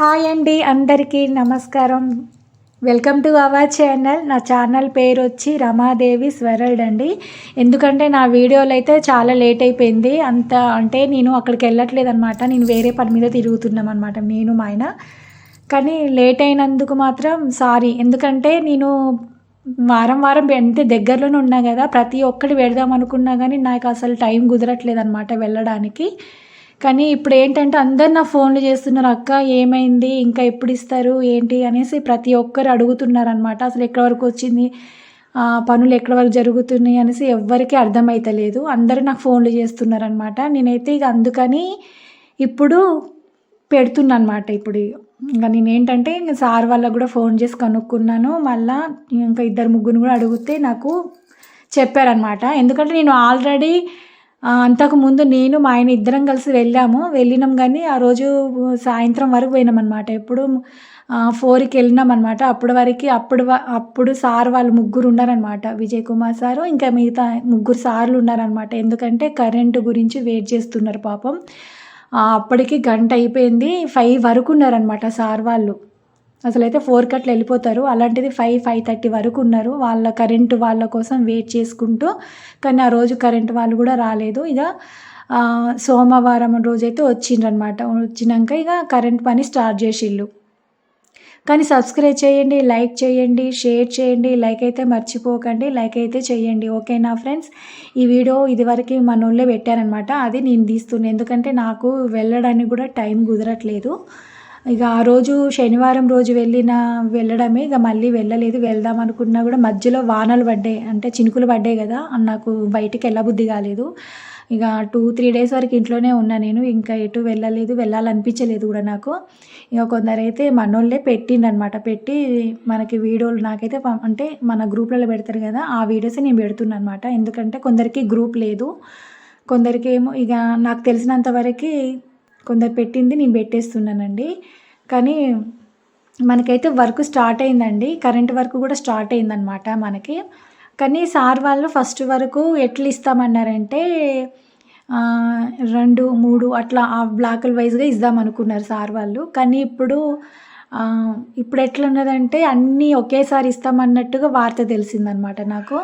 Hi అండి అందరికీ నమస్కారం. Welcome to our channel. నా ఛానల్ పేరు వచ్చి రమాదేవి స్వరల్డ్ అండి. ఎందుకంటే నా వీడియోలు అయితే చాలా లేట్ అయిపోయింది. అంత అంటే నేను అక్కడికి వెళ్ళట్లేదు అనమాట నేను వేరే పని మీద తిరుగుతున్నాం అనమాట నేను మా ఆయన. కానీ లేట్ అయినందుకు మాత్రం సారీ. ఎందుకంటే నేను వారం వారం అంటే దగ్గరలోనే ఉన్నా కదా ప్రతి ఒక్కటి పెడదాం అనుకున్నా కానీ నాకు అసలు టైం కుదరట్లేదు అనమాట వెళ్ళడానికి. కానీ ఇప్పుడు ఏంటంటే అందరు నా ఫోన్లు చేస్తున్నారు అక్క ఏమైంది? ఇంకా ఎప్పుడు ఇస్తారు ఏంటి? అనేసి ప్రతి ఒక్కరు అడుగుతున్నారు అనమాట అసలు ఎక్కడి వరకు వచ్చింది? పనులు ఎక్కడి వరకు జరుగుతున్నాయి? అనేసి ఎవ్వరికీ అర్థమవుతలేదు అందరూ నాకు ఫోన్లు చేస్తున్నారనమాట నేనైతే ఇక అందుకని ఇప్పుడు పెడుతున్నా అనమాట ఇప్పుడు. ఇంకా నేను ఏంటంటే ఇంకా సార్ వాళ్ళకు కూడా ఫోన్ చేసి కనుక్కున్నాను. మళ్ళీ ఇంకా ఇద్దరు ముగ్గురు కూడా అడిగితే నాకు చెప్పారనమాట ఎందుకంటే నేను ఆల్రెడీ అంతకుముందు నేను మా ఆయన ఇద్దరం కలిసి వెళ్ళాము. వెళ్ళినాం కానీ ఆ రోజు సాయంత్రం వరకు పోయినాం అనమాట ఎప్పుడు ఫోర్కి వెళ్ళినాం అనమాట అప్పటి వరకు అప్పుడు అప్పుడు సార్ వాళ్ళు ముగ్గురు ఉన్నారనమాట విజయ్ కుమార్ సారు ఇంకా మిగతా ముగ్గురు సార్లు ఉన్నారనమాట ఎందుకంటే కరెంటు గురించి వెయిట్ చేస్తున్నారు పాపం. అప్పటికి గంట అయిపోయింది. ఫైవ్ వరకు ఉన్నారనమాట సార్ వాళ్ళు. అసలు అయితే ఫోర్ కట్లు వెళ్ళిపోతారు. అలాంటిది ఫైవ్ ఫైవ్ థర్టీ వరకు ఉన్నారు. వాళ్ళ కరెంటు వాళ్ళ కోసం వెయిట్ చేసుకుంటూ కానీ ఆ రోజు కరెంటు వాళ్ళు కూడా రాలేదు. ఇక సోమవారం రోజైతే వచ్చిండ్రనమాట వచ్చినాక ఇక కరెంట్ పని స్టార్ట్ చేసిళ్ళు. కానీ సబ్స్క్రైబ్ చేయండి లైక్ చేయండి షేర్ చేయండి లైక్ అయితే మర్చిపోకండి లైక్ అయితే చేయండి. ఓకేనా ఫ్రెండ్స్? ఈ వీడియో ఇదివరకు మన పెట్టారనమాట అది నేను తీస్తున్నాను ఎందుకంటే నాకు వెళ్ళడానికి కూడా టైం కుదరట్లేదు. ఇక ఆ రోజు శనివారం రోజు వెళ్ళిన వెళ్ళడమే. ఇక మళ్ళీ వెళ్ళలేదు. వెళ్దాం అనుకున్నా కూడా మధ్యలో వానలు పడ్డాయి. అంటే చినుకులు పడ్డాయి కదా. నాకు బయటికి వెళ్ళబుద్ధి కాలేదు. ఇక టూ త్రీ డేస్ వరకు ఇంట్లోనే ఉన్నా నేను. ఇంకా ఎటు వెళ్ళలేదు. వెళ్ళాలనిపించలేదు కూడా నాకు. ఇక కొందరైతే మనోళ్ళే పెట్టిండనమాట. పెట్టి మనకి వీడియోలు నాకైతే అంటే మన గ్రూప్లలో పెడతారు కదా ఆ వీడియోస్ నేను పెడుతున్నాను అనమాట ఎందుకంటే కొందరికి గ్రూప్ లేదు. కొందరికి ఏమో ఇక నాకు తెలిసినంత వరకు కొందరు పెట్టింది నేను పెట్టేస్తున్నానండి. కానీ మనకైతే వర్క్ స్టార్ట్ అయిందండి. కరెంట్ వర్క్ కూడా స్టార్ట్ అయిందనమాట మనకి. కానీ సార్ వాళ్ళు ఫస్ట్ వరకు ఎట్లా ఇస్తామన్నారంటే రెండు మూడు అట్లా ఆ బ్లాకుల వైజ్గా ఇద్దాం అనుకున్నారు సార్ వాళ్ళు. కానీ ఇప్పుడు ఇప్పుడు ఎట్లున్నదంటే అన్నీ ఒకేసారి ఇస్తామన్నట్టుగా వార్త తెలిసిందనమాట నాకు.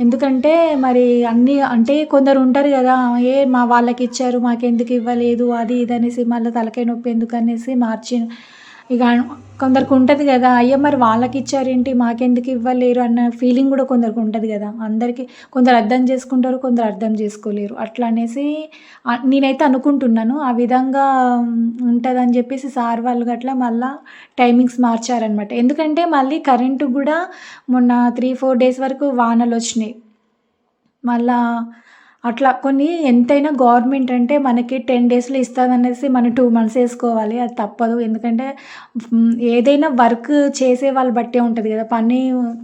ఎందుకంటే మరి అన్నీ అంటే కొందరు ఉంటారు కదా ఏ మా వాళ్ళకి ఇచ్చారు మాకెందుకు ఇవ్వలేదు అది ఇది అనేసి మళ్ళీ తలకాయ నొప్పి ఎందుకు అనేసి మార్చి ఇక కొందరికి ఉంటుంది కదా అయ్యో మరి వాళ్ళకి ఇచ్చారేంటి? మాకెందుకు ఇవ్వలేరు అన్న ఫీలింగ్ కూడా కొందరికి ఉంటుంది కదా. అందరికీ కొందరు అర్థం చేసుకుంటారు కొందరు అర్థం చేసుకోలేరు. అట్లా అనేసి నేనైతే అనుకుంటున్నాను ఆ విధంగా ఉంటుందని చెప్పేసి సార్ వాళ్ళు గట్లా మళ్ళీ టైమింగ్స్ మార్చారనమాట ఎందుకంటే మళ్ళీ కరెంటు కూడా మొన్న త్రీ ఫోర్ డేస్ వరకు వానలు వచ్చినాయి. మళ్ళా అట్లా కొన్ని ఎంతైనా గవర్నమెంట్ అంటే మనకి టెన్ డేస్లో ఇస్తుందనేసి మనం టూ మంత్స్ వేసుకోవాలి. అది తప్పదు. ఎందుకంటే ఏదైనా వర్క్ చేసే వాళ్ళు బట్టే ఉంటుంది కదా. పని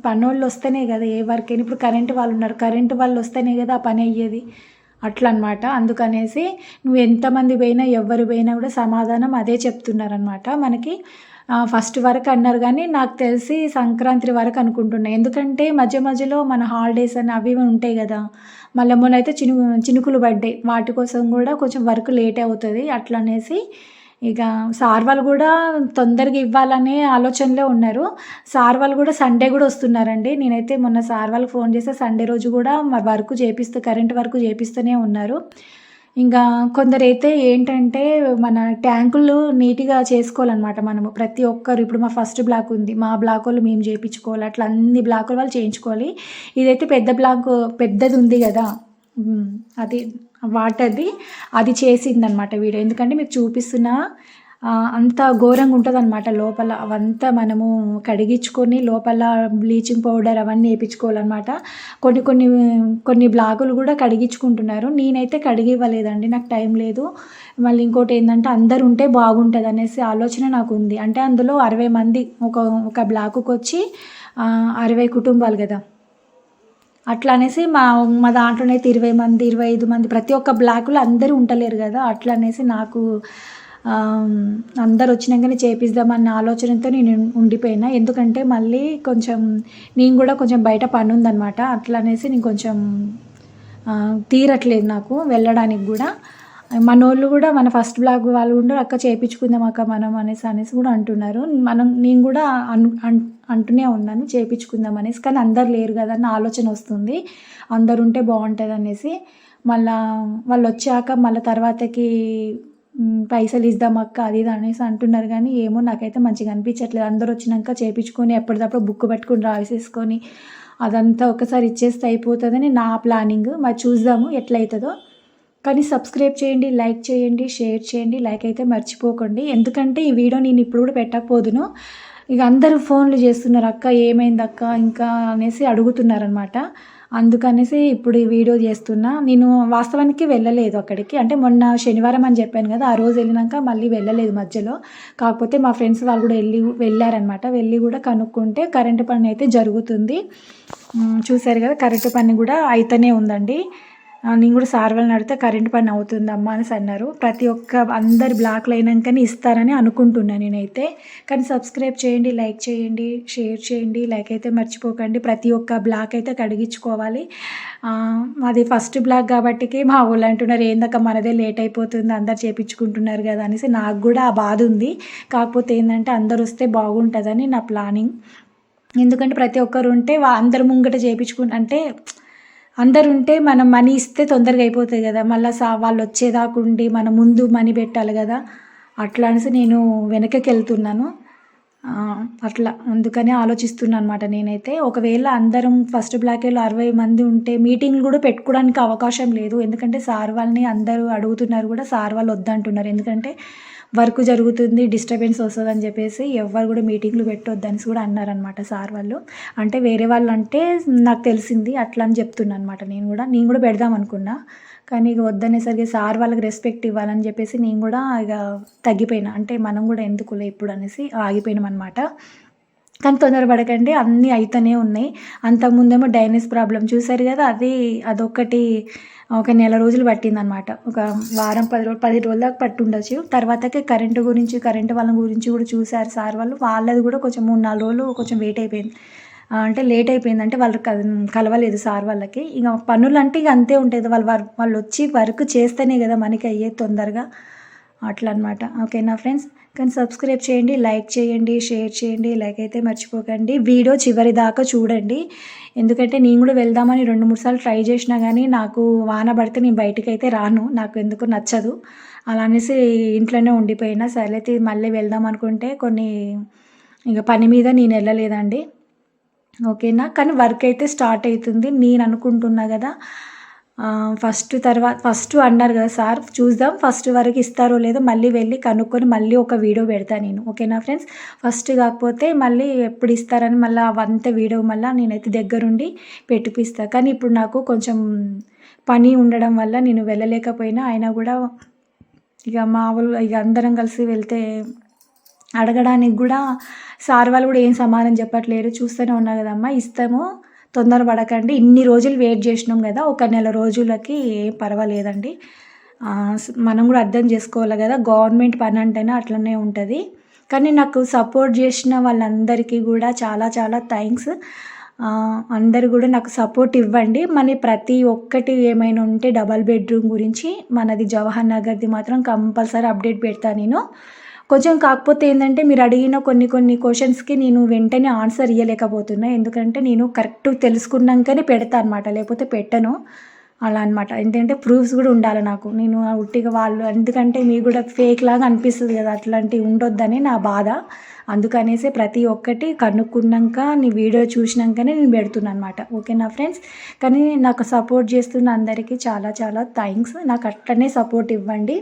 పనోళ్ళు వస్తేనే కదా. ఏ వర్క్ అయినా ఇప్పుడు కరెంటు వాళ్ళు ఉన్నారు. కరెంటు వాళ్ళు వస్తేనే కదా ఆ పని అయ్యేది. అట్లా అనమాట అందుకనేసి నువ్వు ఎంతమంది పోయినా ఎవరు పోయినా కూడా సమాధానం అదే చెప్తున్నారనమాట. మనకి ఫస్ట్ వరకు అన్నారు కానీ నాకు తెలిసి సంక్రాంతి వరకు అనుకుంటున్నాను ఎందుకంటే మధ్య మధ్యలో మన హాలిడేస్ అని అవి ఉంటాయి కదా మళ్ళీ మొన్న అయితే చిను చినుకులు పడ్డాయి. వాటి కోసం కూడా కొంచెం వర్క్ లేట్ అవుతుంది. అట్లా అనేసి ఇక సార్ వాళ్ళు కూడా తొందరగా ఇవ్వాలనే ఆలోచనలో ఉన్నారు. సార్ వాళ్ళు కూడా సండే కూడా వస్తున్నారండి. నేనైతే మొన్న సార్ వాళ్ళకి ఫోన్ చేస్తే సండే రోజు కూడా వర్క్ చేపిస్తూ కరెంట్ వర్క్ చేపిస్తూనే ఉన్నారు. ఇంకా కొందరైతే ఏంటంటే మన ట్యాంకులు నీట్గా చేసుకోవాలన్నమాట మనము. ప్రతి ఒక్కరు ఇప్పుడు మా ఫస్ట్ బ్లాక్ ఉంది. మా బ్లాక్ వాళ్ళు మేము చేయించుకోవాలి అట్లా అన్ని బ్లాకులు వాళ్ళు చేయించుకోవాలి. ఇదైతే పెద్ద బ్లాక్ పెద్దది ఉంది కదా. అది వాటర్ది అది చేసిందనమాట వీడియో. ఎందుకంటే మీకు చూపిస్తున్న అంత ఘోరంగా ఉంటుంది అనమాట లోపల. అవంతా మనము కడిగించుకొని లోపల బ్లీచింగ్ పౌడర్ అవన్నీ వేయించుకోవాలన్నమాట. కొన్ని కొన్ని కొన్ని బ్లాగులు కూడా కడిగించుకుంటున్నారు. నేనైతే కడిగి ఇవ్వలేదండి నాకు టైం లేదు. మళ్ళీ ఇంకోటి ఏంటంటే అందరు ఉంటే బాగుంటుంది అనేసి ఆలోచన నాకు ఉంది అంటే అందులో అరవై మంది ఒక ఒక బ్లాకుకి వచ్చి అరవై కుటుంబాలు కదా. అట్లా అనేసి మా మా దాంట్లోనైతే ఇరవై మంది ఇరవై ఐదు మంది ప్రతి ఒక్క బ్లాకులో అందరూ ఉండలేరు కదా. అట్లా అనేసి నాకు అందరు వచ్చినాకనే చేపిద్దామన్న ఆలోచనతో నేను ఉండిపోయినా. ఎందుకంటే మళ్ళీ కొంచెం నేను కూడా కొంచెం బయట పని ఉందనమాట అట్లా అనేసి నేను కొంచెం తీరట్లేదు నాకు వెళ్ళడానికి కూడా. మనోళ్ళు కూడా మన ఫస్ట్ బ్లాగ్ వాళ్ళు కూడా అక్క చేయించుకుందాం అక్క మనం అనేసి అనేసి కూడా అంటున్నారు. మనం నేను కూడా అను అంటూనే ఉన్నాను చేయించుకుందాం అనేసి. కానీ అందరు లేరు కదా అన్న ఆలోచన వస్తుంది. అందరు ఉంటే బాగుంటుంది అనేసి మళ్ళా వాళ్ళు వచ్చాక మళ్ళీ తర్వాతకి పైసలు ఇద్దాం అక్క అది ఇది అనేసి అంటున్నారు కానీ ఏమో నాకైతే మంచిగా అనిపించట్లేదు. అందరు వచ్చినాక చేయించుకొని ఎప్పటికప్పుడు బుక్ పెట్టుకుని రాసేసుకొని అదంతా ఒకసారి ఇచ్చేస్తే అయిపోతుందని నా ప్లానింగ్. మరి చూద్దాము ఎట్లయితుందో. కానీ సబ్స్క్రైబ్ చేయండి లైక్ చేయండి షేర్ చేయండి లైక్ అయితే మర్చిపోకండి. ఎందుకంటే ఈ వీడియో నేను ఇప్పుడు కూడా పెట్టకపోదును. ఇక అందరూ ఫోన్లు చేస్తున్నారు అక్క ఏమైంది అక్క ఇంకా అనేసి అడుగుతున్నారనమాట అందుకనేసి ఇప్పుడు ఈ వీడియో చేస్తున్నా. నేను వాస్తవానికి వెళ్ళలేదు అక్కడికి. అంటే మొన్న శనివారం అని చెప్పాను కదా ఆ రోజు వెళ్ళినాక మళ్ళీ వెళ్ళలేదు మధ్యలో. కాకపోతే మా ఫ్రెండ్స్ వాళ్ళు కూడా వెళ్ళి వెళ్ళారనమాట వెళ్ళి కూడా కనుక్కుంటే కరెంటు పని అయితే జరుగుతుంది. చూశారు కదా కరెంటు పని కూడా అయితేనే ఉందండి. నేను కూడా సార్ వాళ్ళని అడిగితే కరెంట్ పని అవుతుంది అమ్మా అనేసి అన్నారు. ప్రతి ఒక్క అందరి బ్లాక్లు అయినాకనే ఇస్తారని అనుకుంటున్నాను నేనైతే. కానీ సబ్స్క్రైబ్ చేయండి లైక్ చేయండి షేర్ చేయండి లైక్ అయితే మర్చిపోకండి. ప్రతి ఒక్క బ్లాక్ అయితే కడిగించుకోవాలి. అది మాది ఫస్ట్ బ్లాక్ కాబట్టికి మా వాళ్ళు అంటున్నారు ఏందక్క మనదే లేట్ అయిపోతుంది అందరు చేపించుకుంటున్నారు కదా అనేసి నాకు కూడా ఆ బాధ ఉంది. కాకపోతే ఏంటంటే అందరు వస్తే బాగుంటుందని నా ప్లానింగ్. ఎందుకంటే ప్రతి ఒక్కరు ఉంటే అందరు ముంగట చేయించుకుంటే అంటే అందరు ఉంటే మనం మనీ ఇస్తే తొందరగా అయిపోతుంది కదా. మళ్ళీ సా వాళ్ళు వచ్చేదాకా ఉండి మన ముందు మనీ పెట్టాలి కదా. అట్లా అనేసి నేను వెనకకి వెళ్తున్నాను. అట్లా అందుకనే ఆలోచిస్తున్నాను అనమాట నేనైతే. ఒకవేళ అందరం ఫస్ట్ బ్లాకేలో అరవై మంది ఉంటే మీటింగ్లు కూడా పెట్టుకోవడానికి అవకాశం లేదు. ఎందుకంటే సార్ వాళ్ళని అందరూ అడుగుతున్నారు కూడా సార్ వాళ్ళు వద్దంటున్నారు. ఎందుకంటే వర్క్ జరుగుతుంది డిస్టర్బెన్స్ వస్తుంది అని చెప్పేసి ఎవరు కూడా మీటింగ్లు పెట్టొద్దని కూడా అన్నారనమాట సార్ వాళ్ళు. అంటే వేరే వాళ్ళు అంటే నాకు తెలిసింది అట్లా అని చెప్తున్నా అనమాట నేను కూడా నేను కూడా పెడదాం అనుకున్నా. కానీ ఇక వద్దనేసరికి సార్ వాళ్ళకి రెస్పెక్ట్ ఇవ్వాలని చెప్పేసి నేను కూడా ఇక తగ్గిపోయినా. అంటే మనం కూడా ఎందుకులే ఇప్పుడు అనేసి ఆగిపోయినాం అనమాట కానీ తొందరపడకండి అన్నీ అయితేనే ఉన్నాయి. అంతకుముందేమో డైనస్ ప్రాబ్లం చూసారు కదా అది అదొకటి ఒక నెల రోజులు పట్టిందనమాట. ఒక వారం పది రోజులు పది రోజుల దాకా పట్టి ఉండొచ్చు తర్వాతకి కరెంటు గురించి కరెంటు వాళ్ళ గురించి కూడా చూసారు సార్ వాళ్ళు. వాళ్ళది కూడా కొంచెం మూడు నాలుగు రోజులు కొంచెం వెయిట్ అయిపోయింది. అంటే లేట్ అయిపోయింది అంటే వాళ్ళు కలవలేదు సార్ వాళ్ళకి. ఇక పనులు అంటే ఇక అంతే ఉంటుంది వాళ్ళు వర్- వాళ్ళు వచ్చి వర్క్ చేస్తేనే కదా మనకి అయ్యేది తొందరగా. అట్లా అనమాట ఓకేనా ఫ్రెండ్స్ కానీ సబ్స్క్రైబ్ చేయండి లైక్ చేయండి షేర్ చేయండి లైక్ అయితే మర్చిపోకండి. వీడియో చివరి దాకా చూడండి. ఎందుకంటే నేను కూడా వెళ్దామని రెండు మూడు సార్లు ట్రై చేసినా కానీ నాకు వాన పడితే నేను బయటికి అయితే రాను. నాకు ఎందుకు నచ్చదు. అలా అనేసి ఇంట్లోనే ఉండిపోయినా. సరే అయితే మళ్ళీ వెళ్దాం అనుకుంటే కొన్ని ఇక పని మీద నేను వెళ్ళలేదండి. ఓకేనా కానీ వర్క్ అయితే స్టార్ట్ అవుతుంది. నేను అనుకుంటున్నా కదా ఫస్ట్ తర్వాత ఫస్ట్ అన్నారు కదా సార్ చూద్దాం ఫస్ట్ వరకు ఇస్తారో లేదో మళ్ళీ వెళ్ళి కనుక్కొని మళ్ళీ ఒక వీడియో పెడతా నేను ఓకేనా ఫ్రెండ్స్ ఫస్ట్ కాకపోతే మళ్ళీ ఎప్పుడు ఇస్తారని మళ్ళీ అవంతా వీడియో మళ్ళీ నేనైతే దగ్గరుండి పెట్టిపిస్తా. కానీ ఇప్పుడు నాకు కొంచెం పని ఉండడం వల్ల నేను వెళ్ళలేకపోయినా అయినా కూడా ఇక మా ఇక అందరం కలిసి వెళ్తే అడగడానికి కూడా సార్ వాళ్ళు కూడా ఏం సమాధానం చెప్పట్లేరు చూస్తూనే ఉన్నా కదమ్మా ఇస్తాము. తొందర పడకండి. ఇన్ని రోజులు వెయిట్ చేసినాం కదా ఒక నెల రోజులకి ఏం పర్వాలేదండి. మనం కూడా అర్థం చేసుకోవాలి కదా గవర్నమెంట్ పని అంటేనే అట్లనే ఉంటుంది. కానీ నాకు సపోర్ట్ చేసిన వాళ్ళందరికీ కూడా చాలా చాలా థ్యాంక్స్. అందరు కూడా నాకు సపోర్ట్ ఇవ్వండి. మన ప్రతి ఒక్కటి ఏమైనా ఉంటే డబల్ బెడ్రూమ్ గురించి మనది జవహర్ నగర్ది మాత్రం కంపల్సరీ అప్డేట్ పెడతా నేను. కొంచెం కాకపోతే ఏంటంటే మీరు అడిగిన కొన్ని కొన్ని క్వశ్చన్స్కి నేను వెంటనే ఆన్సర్ ఇవ్వలేకపోతున్నా ఎందుకంటే నేను కరెక్ట్ తెలుసుకున్నాకనే పెడతా అనమాట లేకపోతే పెట్టను. అలా అనమాట ఏంటంటే ప్రూఫ్స్ కూడా ఉండాలి నాకు. నేను ఆ ఉట్టిగా వాళ్ళు ఎందుకంటే మీకు కూడా ఫేక్ లాగా అనిపిస్తుంది కదా అట్లాంటివి ఉండొద్దని నా బాధ. అందుకనేసి ప్రతి ఒక్కటి కనుక్కున్నాక నీ వీడియో చూసినాకనే నేను పెడుతున్నాను అనమాట ఓకేనా ఫ్రెండ్స్ కానీ నాకు సపోర్ట్ చేస్తున్న అందరికీ చాలా చాలా థ్యాంక్స్ నాకు అట్లనే సపోర్ట్ ఇవ్వండి.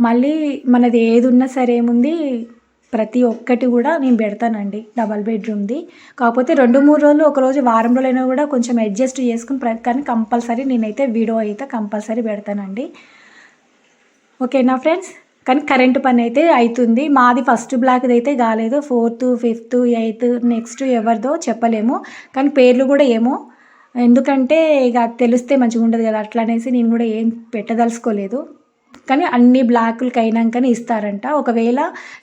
మళ్ళీ మనది ఏది ఉన్నా సరే ఏముంది ప్రతి ఒక్కటి కూడా నేను పెడతానండి డబల్ బెడ్రూమ్ది. కాకపోతే రెండు మూడు రోజులు ఒకరోజు వారం రోజులైనా కూడా కొంచెం అడ్జస్ట్ చేసుకుని ప్ర- కానీ కంపల్సరీ నేనైతే వీడియో అయితే కంపల్సరీ పెడతానండి. ఓకేనా ఫ్రెండ్స్? కానీ కరెంటు పని అయితే అవుతుంది మాది ఫస్ట్ బ్లాక్ది అయితే కాలేదు. ఫోర్త్ ఫిఫ్త్ ఎయిత్ నెక్స్ట్ ఎవరిదో చెప్పలేము. కానీ పేర్లు కూడా ఏమో. ఎందుకంటే ఇక తెలిస్తే మంచిగా ఉండదు కదా అట్లా అనేసి నేను కూడా ఏం పెట్టదలుచుకోలేదు. కానీ అన్ని బ్లాకులకి అయినాకనే ఇస్తారంట. ఒకవేళ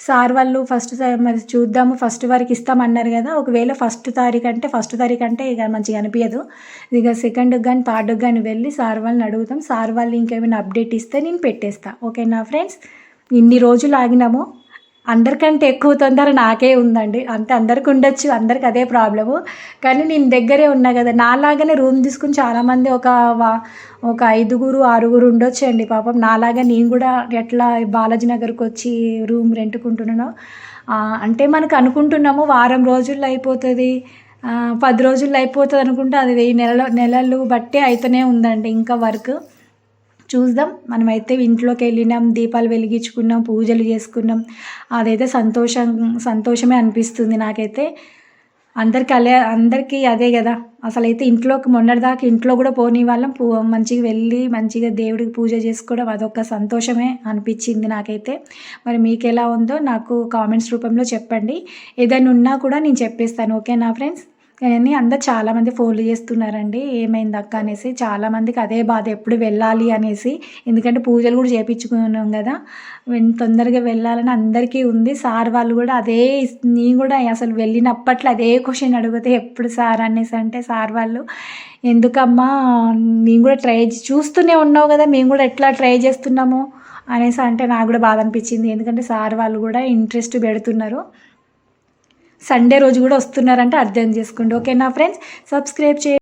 సార్ వాళ్ళు ఫస్ట్ మరి చూద్దాము ఫస్ట్ వరకు ఇస్తామన్నారు కదా ఒకవేళ ఫస్ట్ తారీఖు అంటే ఫస్ట్ తారీఖు అంటే ఇక మంచిగా అనిపించదు ఇక సెకండ్కి కానీ థర్డ్కి కానీ వెళ్ళి సార్ వాళ్ళని అడుగుతాం. సార్ వాళ్ళు ఇంకేమైనా అప్డేట్ ఇస్తే నేను పెట్టేస్తా. ఓకేనా ఫ్రెండ్స్? ఇన్ని రోజులు ఆగినాము. అందరికంటే ఎక్కువ తొందర నాకే ఉందండి. అంతే అందరికి ఉండొచ్చు అందరికి అదే ప్రాబ్లము. కానీ నేను దగ్గరే ఉన్నా కదా నాలాగానే రూమ్ తీసుకుని చాలామంది ఒక వా- ఒక ఐదుగురు ఆరుగురు ఉండొచ్చు అండి పాపం. నాలాగా నేను కూడా ఎట్లా బాలాజీ నగర్కి వచ్చి రూమ్ రెంటుకుంటున్నానో అంటే మనకు అనుకుంటున్నాము వారం రోజుల్లో అయిపోతుంది పది రోజుల్లో అయిపోతుంది అనుకుంటే అది వెయ్యి నెలలు నెలలు బట్టే అయితేనే ఉందండి ఇంకా వర్క్. చూద్దాం. మనమైతే ఇంట్లోకి వెళ్ళినాం దీపాలు వెలిగించుకున్నాం పూజలు చేసుకున్నాం. అదైతే సంతోషం సంతోషమే అనిపిస్తుంది నాకైతే. అందరికి అలే అందరికీ అదే కదా. అసలు అయితే ఇంట్లోకి మొన్నటిదాకా ఇంట్లో కూడా పోని వాళ్ళం పూ మంచిగా వెళ్ళి మంచిగా దేవుడికి పూజ చేసుకోవడం అదొక సంతోషమే అనిపించింది నాకైతే. మరి మీకు ఎలా ఉందో నాకు కామెంట్స్ రూపంలో చెప్పండి. ఏదైనా ఉన్నా కూడా నేను చెప్పేస్తాను. ఓకేనా ఫ్రెండ్స్? కానీ అందరు చాలామంది ఫోన్లు చేస్తున్నారండి. ఏమైంది అక్క అనేసి చాలామందికి అదే బాధ ఎప్పుడు వెళ్ళాలి అనేసి. ఎందుకంటే పూజలు కూడా చేయించుకున్నాం కదా. తొందరగా వెళ్ళాలని అందరికీ ఉంది. సార్ వాళ్ళు కూడా అదే నేను కూడా అసలు వెళ్ళినప్పట్లో అదే క్వశ్చన్ అడిగితే ఎప్పుడు సార్ అనేసి అంటే సార్ వాళ్ళు ఎందుకమ్మా నేను కూడా ట్రై చూస్తూనే ఉన్నావు కదా మేము కూడా ఎట్లా ట్రై చేస్తున్నాము? అనేసి అంటే నాకు కూడా బాధ అనిపించింది. ఎందుకంటే సార్ వాళ్ళు కూడా ఇంట్రెస్ట్ పెడుతున్నారు. సండే రోజు కూడా వస్తున్నారంటే అర్థం చేసుకోండి. ఓకేనా ఫ్రెండ్స్? సబ్స్క్రైబ్ చే